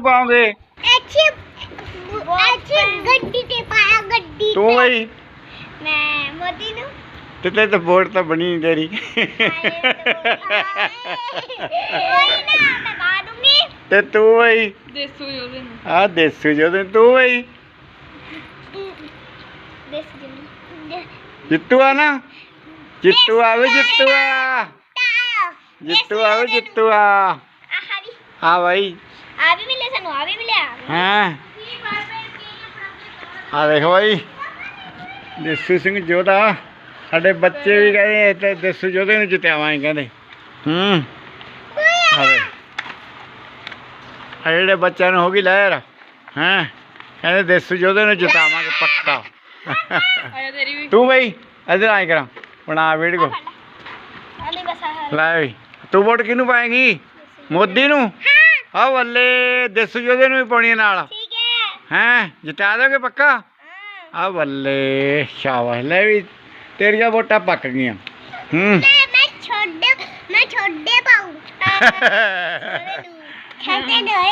ਅੱਛੀ ਅੱਛੀ ਗੱਡੀ ਤੇ ਪਾਇਆ ਗੱਡੀ ਤੂੰ। ਬਈ ਮੈਂ ਮੋਦੀ ਨੂੰ। ਤੇ ਤੇ ਤਾਂ ਵੋਟ ਤਾਂ ਬਣੀ ਨਹੀਂ ਤੇਰੀ। ਨਾ ਤੇ ਤੂੰ ਬਈ ਦੇਸੂ ਉਹਦੇ ਨੂੰ ਆ ਦੇਸੂ ਜਦੋਂ ਤੂੰ ਬਈ ਜਿੱਤੂ ਆ ਨਾ? ਜਿੱਤੂ ਆਵੇ ਜਿੱਤੂ ਆ। ਜਿੱਤੂ ਆਵੇ ਜਿੱਤੂ ਆ। ਆਹ ਵੀ। ਆ ਵੀ ਮਿਲੇ ਸਾਨੂੰ ਆ ਵੀ ਮਿਲਿਆ। ਹਾਂ? ਆ ਦੇਖੋ ਬਾਈ ਦੇਸੂ ਸਿੰਘ ਜੋਧਾ ਸਾਡੇ ਬੱਚੇ ਵੀ ਕਹਿੰਦੇ ਤੇ ਦੇਸੂ ਜੋਧੇ ਨੂੰ ਜਿੱਤਿਆਵਾਂਗੇ ਕਹਿੰਦੇ। ਹੂੰ। ਆ ਜਿਹੜੇ ਬੱਚਿਆਂ ਨੂੰ ਹੋ ਗਈ ਲਹਿਰ ਹਾਂ? ਕਹਿੰਦੇ ਦੇਸੂ ਜੋਧੇ ਨੂੰ ਜਿਤਾਵਾਂਗੇ ਪੱਕਾ। ਤੂੰ ਬਈ ਇਧਰ ਆਏ ਕਰਾਂ ਬਣਾ ਵੀਡੀਓ ਲੈ। ਤੂੰ ਵੋਟ ਕਿਹਨੂੰ ਪਾਏਗੀ? ਮੋਦੀ ਨੂੰ? ਆ ਬੱਲੇ ਦੇਸੂ ਜੋਧੇ ਨੂੰ ਵੀ ਪਾਉਣੀ ਨਾਲ। ਠੀਕ ਹੈ। ਹੈਂ ਜਿਤਾ ਦੋਗੇ ਪੱਕਾ? ਆ ਬੱਲੇ ਸ਼ਾਬਾਸ਼ ਲੈ ਵੀ ਤੇਰੀਆਂ ਵੋਟਾਂ ਪੱਕ ਗਈਆਂ। ਹੂੰ। ਮੈਂ ਛੋਡੇ ਮੈਂ ਛੋਡੇ ਪਾਉਂ ਖਾਤੇ